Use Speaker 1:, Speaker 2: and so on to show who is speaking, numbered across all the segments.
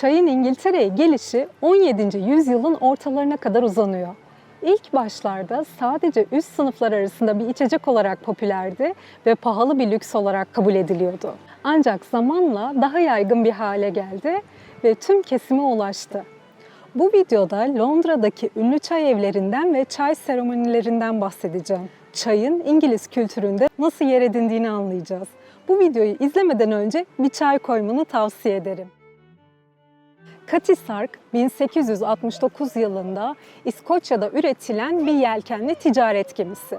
Speaker 1: Çayın İngiltere'ye gelişi 17. yüzyılın ortalarına kadar uzanıyor. İlk başlarda sadece üst sınıflar arasında bir içecek olarak popülerdi ve pahalı bir lüks olarak kabul ediliyordu. Ancak zamanla daha yaygın bir hale geldi ve tüm kesime ulaştı. Bu videoda Londra'daki ünlü çay evlerinden ve çay seremonilerinden bahsedeceğim. Çayın İngiliz kültüründe nasıl yer edindiğini anlayacağız. Bu videoyu izlemeden önce bir çay koymanı tavsiye ederim. Cutty Sark 1869 yılında İskoçya'da üretilen bir yelkenli ticaret gemisi.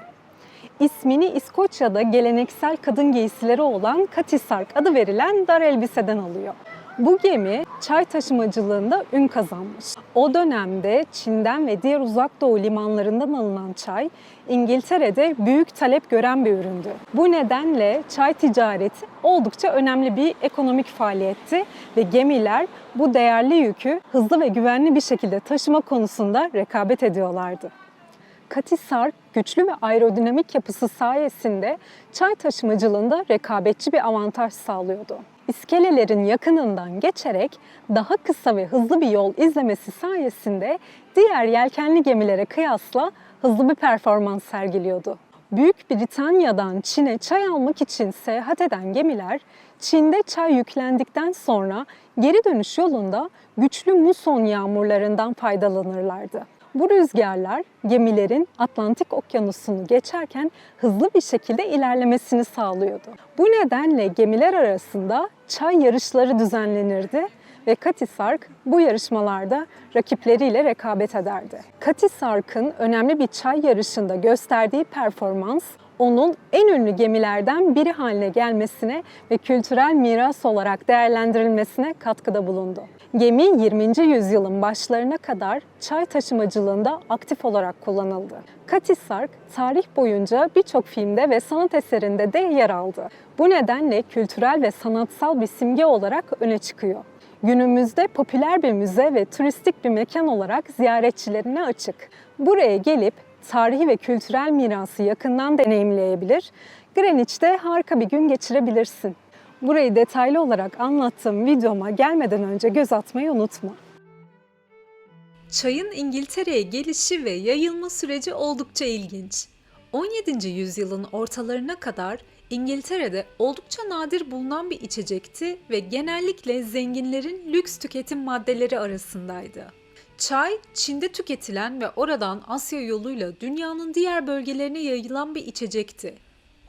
Speaker 1: İsmini İskoçya'da geleneksel kadın giysileri olan Cutty Sark adı verilen dar elbiseden alıyor. Bu gemi çay taşımacılığında ün kazanmış. O dönemde Çin'den ve diğer uzak doğu limanlarından alınan çay İngiltere'de büyük talep gören bir üründü. Bu nedenle çay ticareti oldukça önemli bir ekonomik faaliyetti ve gemiler bu değerli yükü hızlı ve güvenli bir şekilde taşıma konusunda rekabet ediyorlardı. Katisar güçlü ve aerodinamik yapısı sayesinde çay taşımacılığında rekabetçi bir avantaj sağlıyordu. İskelelerin yakınından geçerek daha kısa ve hızlı bir yol izlemesi sayesinde diğer yelkenli gemilere kıyasla hızlı bir performans sergiliyordu. Büyük Britanya'dan Çin'e çay almak için seyahat eden gemiler Çin'de çay yüklendikten sonra geri dönüş yolunda güçlü muson yağmurlarından faydalanırlardı. Bu rüzgarlar gemilerin Atlantik Okyanusu'nu geçerken hızlı bir şekilde ilerlemesini sağlıyordu. Bu nedenle gemiler arasında çay yarışları düzenlenirdi ve Katisark bu yarışmalarda rakipleriyle rekabet ederdi. Katisark'ın önemli bir çay yarışında gösterdiği performans onun en ünlü gemilerden biri haline gelmesine ve kültürel miras olarak değerlendirilmesine katkıda bulundu. Gemi 20. yüzyılın başlarına kadar çay taşımacılığında aktif olarak kullanıldı. Katisark tarih boyunca birçok filmde ve sanat eserinde de yer aldı. Bu nedenle kültürel ve sanatsal bir simge olarak öne çıkıyor. Günümüzde popüler bir müze ve turistik bir mekan olarak ziyaretçilerine açık. Buraya gelip tarihi ve kültürel mirası yakından deneyimleyebilir, Greenwich'te harika bir gün geçirebilirsin. Burayı detaylı olarak anlattığım videoma gelmeden önce göz atmayı unutma.
Speaker 2: Çayın İngiltere'ye gelişi ve yayılma süreci oldukça ilginç. 17. yüzyılın ortalarına kadar İngiltere'de oldukça nadir bulunan bir içecekti ve genellikle zenginlerin lüks tüketim maddeleri arasındaydı. Çay, Çin'de tüketilen ve oradan Asya yoluyla dünyanın diğer bölgelerine yayılan bir içecekti.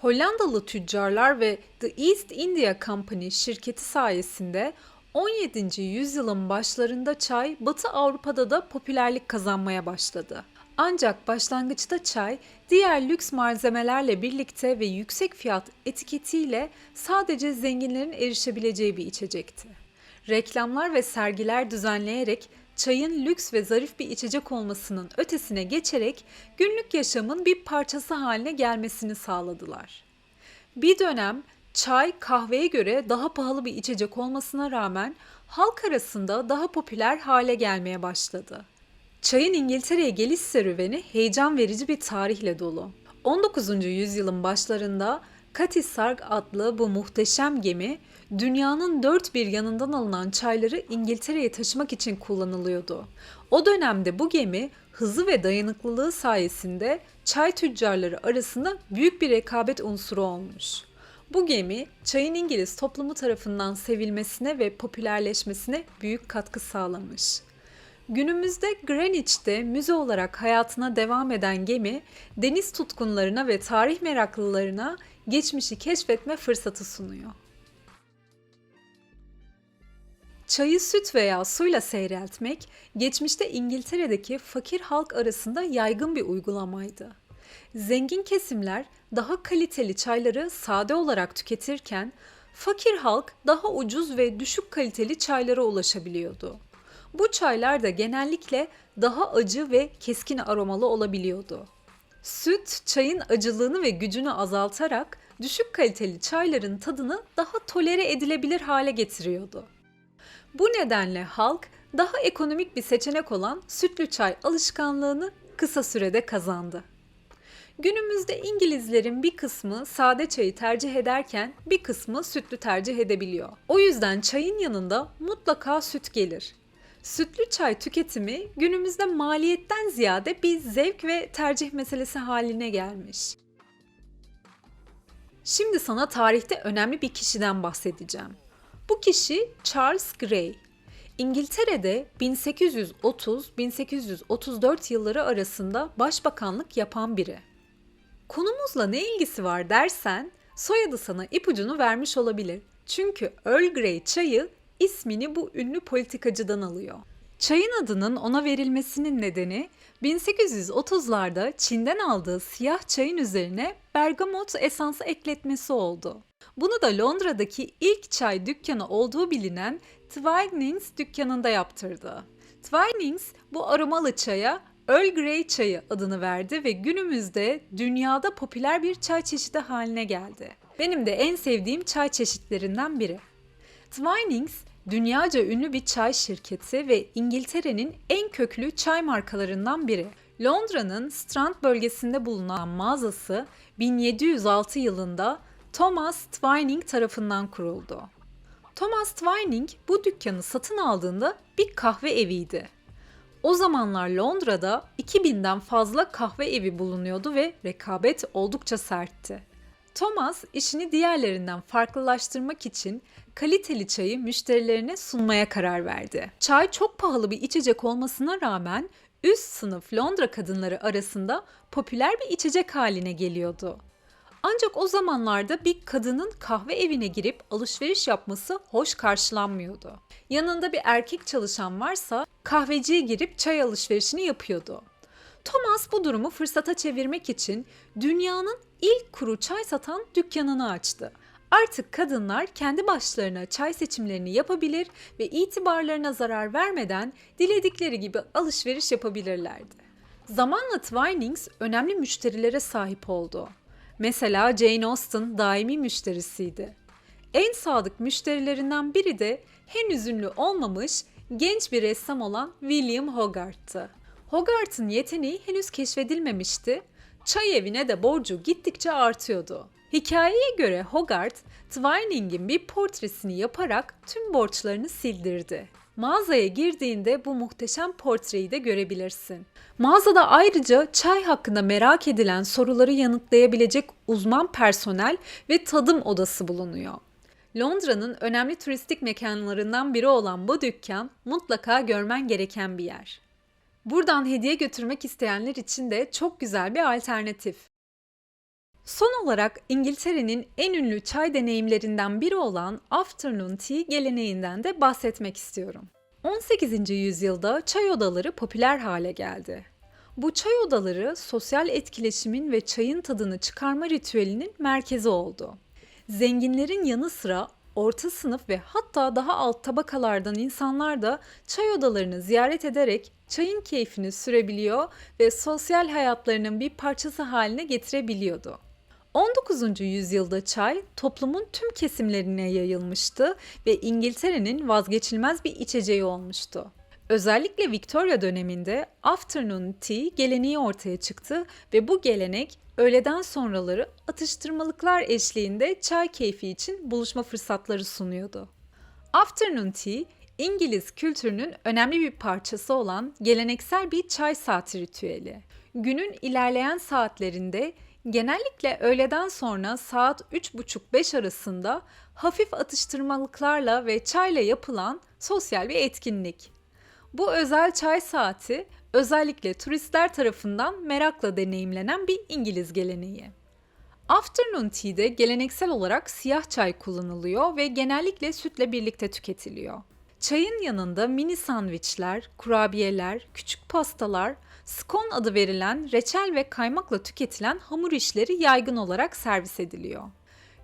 Speaker 2: Hollandalı tüccarlar ve The East India Company şirketi sayesinde 17. yüzyılın başlarında çay Batı Avrupa'da da popülerlik kazanmaya başladı. Ancak başlangıçta çay diğer lüks malzemelerle birlikte ve yüksek fiyat etiketiyle sadece zenginlerin erişebileceği bir içecekti. Reklamlar ve sergiler düzenleyerek çayın lüks ve zarif bir içecek olmasının ötesine geçerek günlük yaşamın bir parçası haline gelmesini sağladılar. Bir dönem çay kahveye göre daha pahalı bir içecek olmasına rağmen halk arasında daha popüler hale gelmeye başladı. Çayın İngiltere'ye geliş serüveni heyecan verici bir tarihle dolu. 19. yüzyılın başlarında Sark adlı bu muhteşem gemi dünyanın dört bir yanından alınan çayları İngiltere'ye taşımak için kullanılıyordu. O dönemde bu gemi hızı ve dayanıklılığı sayesinde çay tüccarları arasında büyük bir rekabet unsuru olmuş. Bu gemi çayın İngiliz toplumu tarafından sevilmesine ve popülerleşmesine büyük katkı sağlamış. Günümüzde Greenwich'te müze olarak hayatına devam eden gemi, deniz tutkunlarına ve tarih meraklılarına geçmişi keşfetme fırsatı sunuyor. Çayı süt veya suyla seyreltmek, geçmişte İngiltere'deki fakir halk arasında yaygın bir uygulamaydı. Zengin kesimler daha kaliteli çayları sade olarak tüketirken, fakir halk daha ucuz ve düşük kaliteli çaylara ulaşabiliyordu. Bu çaylar da genellikle daha acı ve keskin aromalı olabiliyordu. Süt, çayın acılığını ve gücünü azaltarak düşük kaliteli çayların tadını daha tolere edilebilir hale getiriyordu. Bu nedenle halk daha ekonomik bir seçenek olan sütlü çay alışkanlığını kısa sürede kazandı. Günümüzde İngilizlerin bir kısmı sade çayı tercih ederken bir kısmı sütlü tercih edebiliyor. O yüzden çayın yanında mutlaka süt gelir. Sütlü çay tüketimi günümüzde maliyetten ziyade bir zevk ve tercih meselesi haline gelmiş. Şimdi sana tarihte önemli bir kişiden bahsedeceğim. Bu kişi Charles Grey. İngiltere'de 1830-1834 yılları arasında başbakanlık yapan biri. Konumuzla ne ilgisi var dersen soyadı sana ipucunu vermiş olabilir. Çünkü Earl Grey çayı ismini bu ünlü politikacıdan alıyor. Çayın adının ona verilmesinin nedeni 1830'larda Çin'den aldığı siyah çayın üzerine bergamot esansı ekletmesi oldu. Bunu da Londra'daki ilk çay dükkanı olduğu bilinen Twinings dükkanında yaptırdı. Twinings bu aromalı çaya Earl Grey çayı adını verdi ve günümüzde dünyada popüler bir çay çeşidi haline geldi. Benim de en sevdiğim çay çeşitlerinden biri. Twinings dünyaca ünlü bir çay şirketi ve İngiltere'nin en köklü çay markalarından biri. Londra'nın Strand bölgesinde bulunan mağazası 1706 yılında Thomas Twining tarafından kuruldu. Thomas Twining bu dükkanı satın aldığında bir kahve eviydi. O zamanlar Londra'da 2000'den fazla kahve evi bulunuyordu ve rekabet oldukça sertti. Thomas işini diğerlerinden farklılaştırmak için kaliteli çayı müşterilerine sunmaya karar verdi. Çay çok pahalı bir içecek olmasına rağmen üst sınıf Londra kadınları arasında popüler bir içecek haline geliyordu. Ancak o zamanlarda bir kadının kahve evine girip alışveriş yapması hoş karşılanmıyordu. Yanında bir erkek çalışan varsa kahveciye girip çay alışverişini yapıyordu. Thomas bu durumu fırsata çevirmek için dünyanın ilk kuru çay satan dükkanını açtı. Artık kadınlar kendi başlarına çay seçimlerini yapabilir ve itibarlarına zarar vermeden diledikleri gibi alışveriş yapabilirlerdi. Zamanla Twinings önemli müşterilere sahip oldu. Mesela Jane Austen daimi müşterisiydi. En sadık müşterilerinden biri de henüz ünlü olmamış genç bir ressam olan William Hogarth'tı. Hogarth'ın yeteneği henüz keşfedilmemişti. Çay evine de borcu gittikçe artıyordu. Hikayeye göre Hogarth, Twining'in bir portresini yaparak tüm borçlarını sildirdi. Mağazaya girdiğinde bu muhteşem portreyi de görebilirsin. Mağazada ayrıca çay hakkında merak edilen soruları yanıtlayabilecek uzman personel ve tadım odası bulunuyor. Londra'nın önemli turistik mekanlarından biri olan bu dükkan mutlaka görmen gereken bir yer. Buradan hediye götürmek isteyenler için de çok güzel bir alternatif. Son olarak İngiltere'nin en ünlü çay deneyimlerinden biri olan afternoon tea geleneğinden de bahsetmek istiyorum. 18. yüzyılda çay odaları popüler hale geldi. Bu çay odaları sosyal etkileşimin ve çayın tadını çıkarma ritüelinin merkezi oldu. Zenginlerin yanı sıra orta sınıf ve hatta daha alt tabakalardan insanlar da çay odalarını ziyaret ederek çayın keyfini sürebiliyor ve sosyal hayatlarının bir parçası haline getirebiliyordu. 19. yüzyılda çay toplumun tüm kesimlerine yayılmıştı ve İngiltere'nin vazgeçilmez bir içeceği olmuştu. Özellikle Victoria döneminde afternoon tea geleneği ortaya çıktı ve bu gelenek öğleden sonraları atıştırmalıklar eşliğinde çay keyfi için buluşma fırsatları sunuyordu. Afternoon tea İngiliz kültürünün önemli bir parçası olan geleneksel bir çay saati ritüeli. Günün ilerleyen saatlerinde genellikle öğleden sonra saat 3.30-5 arasında hafif atıştırmalıklarla ve çayla yapılan sosyal bir etkinlik. Bu özel çay saati özellikle turistler tarafından merakla deneyimlenen bir İngiliz geleneği. Afternoon tea'de geleneksel olarak siyah çay kullanılıyor ve genellikle sütle birlikte tüketiliyor. Çayın yanında mini sandviçler, kurabiyeler, küçük pastalar, scone adı verilen reçel ve kaymakla tüketilen hamur işleri yaygın olarak servis ediliyor.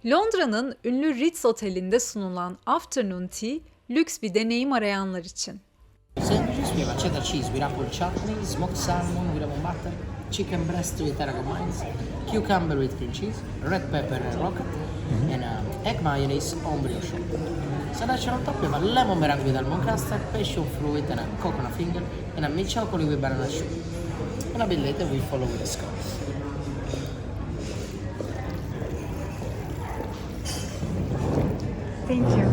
Speaker 2: Londra'nın ünlü Ritz Oteli'nde sunulan afternoon tea lüks bir deneyim arayanlar için.
Speaker 3: Chicken breast with tarragon mines, cucumber with cream cheese, red pepper and rocket, and uh, egg mayonnaise on brioche. Sriracha on top with a lemon meringue with almond custard, passion fruit, and a coconut finger, and a milk chocolate with banana sugar. And a bit later we follow the scones.
Speaker 1: Thank you.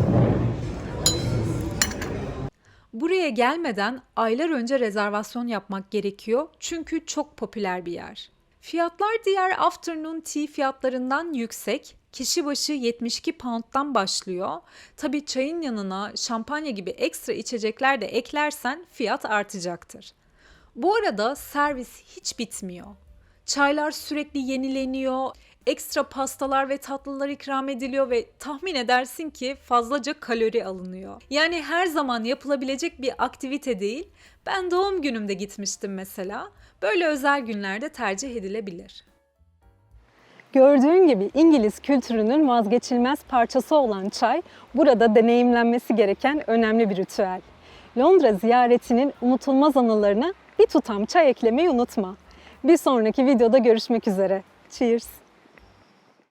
Speaker 2: Buraya gelmeden aylar önce rezervasyon yapmak gerekiyor çünkü çok popüler bir yer. Fiyatlar diğer afternoon tea fiyatlarından yüksek Kişi başı 72 pound'dan başlıyor. Tabi çayın yanına şampanya gibi ekstra içecekler de eklersen fiyat artacaktır. Bu arada servis hiç bitmiyor. Çaylar sürekli yenileniyor, ekstra pastalar ve tatlılar ikram ediliyor ve tahmin edersin ki fazlaca kalori alınıyor. Yani her zaman yapılabilecek bir aktivite değil. Ben doğum günümde gitmiştim mesela. Böyle özel günlerde tercih edilebilir.
Speaker 1: Gördüğün gibi İngiliz kültürünün vazgeçilmez parçası olan çay burada deneyimlenmesi gereken önemli bir ritüel. Londra ziyaretinin unutulmaz anılarına bir tutam çay eklemeyi unutma. Bir sonraki videoda görüşmek üzere. Cheers!